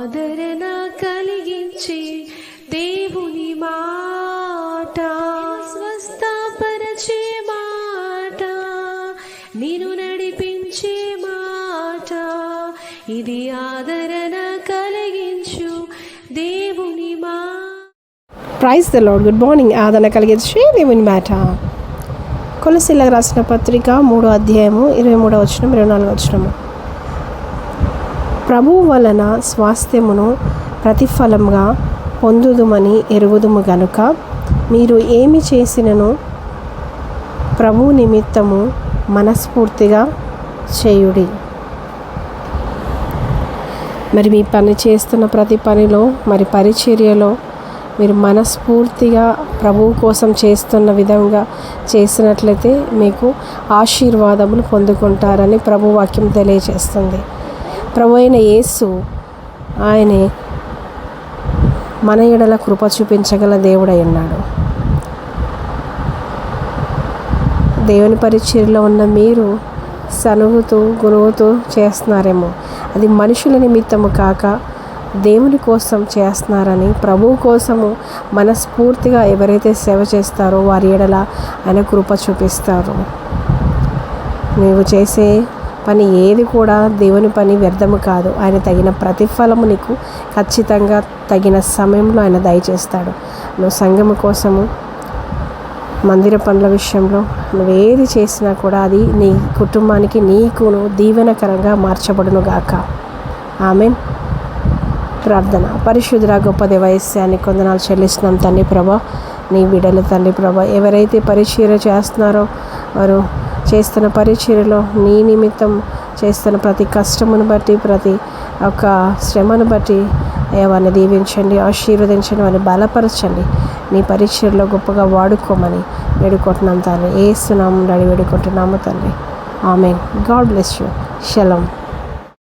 ఆదరణ కలిగించే దేవుని మాట. స్వస్థపరచే మాట. నేను నడిపించే మాట. ఇది ఆదరణ కలిగించు దేవుని మా. Praise the lord good morning ఆదరణ కలిగించే దేవుని మాట. కొలసిల్లకు రాసిన పత్రిక మూడో అధ్యాయము ఇరవై మూడో వచ్చినం ఇరవై నాలుగో వచ్చినము ప్రభువు వలన స్వాస్థ్యమును ప్రతిఫలంగా పొందుదుమని ఎరుగుదుము గనుక మీరు ఏమి చేసినను ప్రభు నిమిత్తము మనస్ఫూర్తిగా చేయుడి. మరి మీ పని చేస్తున్న ప్రతి పనిలో మరి పరిచర్యలో మీరు మనస్ఫూర్తిగా ప్రభువు కోసం చేస్తున్న విధంగా చేసినట్లయితే మీకు ఆశీర్వాదములు పొందుకుంటారని ప్రభు వాక్యం తెలియజేస్తుంది. ప్రభు అయిన యేసు ఆయనే మన ఎడల కృప చూపించగల దేవుడై ఉన్నాడు. దేవుని పరిచర్లో ఉన్న మీరు సనుగుతూ గునుగుతూ చేస్తున్నారేమో. అది మనుషుల నిమిత్తము కాక దేవుని కోసం చేస్తున్నారని ప్రభువు కోసము మనస్ఫూర్తిగా ఎవరైతే సేవ చేస్తారో వారి ఎడల ఆయన కృప చూపిస్తారు. నీవు చేసే పని ఏది కూడా దేవుని పని వ్యర్థము కాదు. ఆయన తగిన ప్రతిఫలము నీకు ఖచ్చితంగా తగిన సమయంలో ఆయన దయచేస్తాడు. నువ్వు సంఘము కోసము మందిర పనుల విషయంలో నువ్వు ఏది చేసినా కూడా అది నీ కుటుంబానికి నీకును దీవెనకరంగా మార్చబడును గాక. ఆమెన్. ప్రార్థన. పరిశుద్ధ గొప్ప దేవయస్యాన్ని కొందనాలు చెల్లిస్తున్నాం తండ్రి ప్రభా. నీ బిడ్డలు తండ్రి ప్రభా. ఎవరైతే పరిశీలన చేస్తున్నారో వారు చేస్తున్న పరిచర్యలో నీ నిమిత్తం చేస్తున్న ప్రతి కష్టమును బట్టి ప్రతి ఒక్క శ్రమను బట్టి వారిని దీవించండి ఆశీర్వదించండి వారిని బలపరచండి. నీ పరిచయలో గొప్పగా వాడుకోమని వేడుకుంటున్నాం తండ్రి. ఏ సునామం అడి వేడుకుంటున్నాము తండ్రి. ఆమె గాడ్ బ్లెస్ యూ. షలం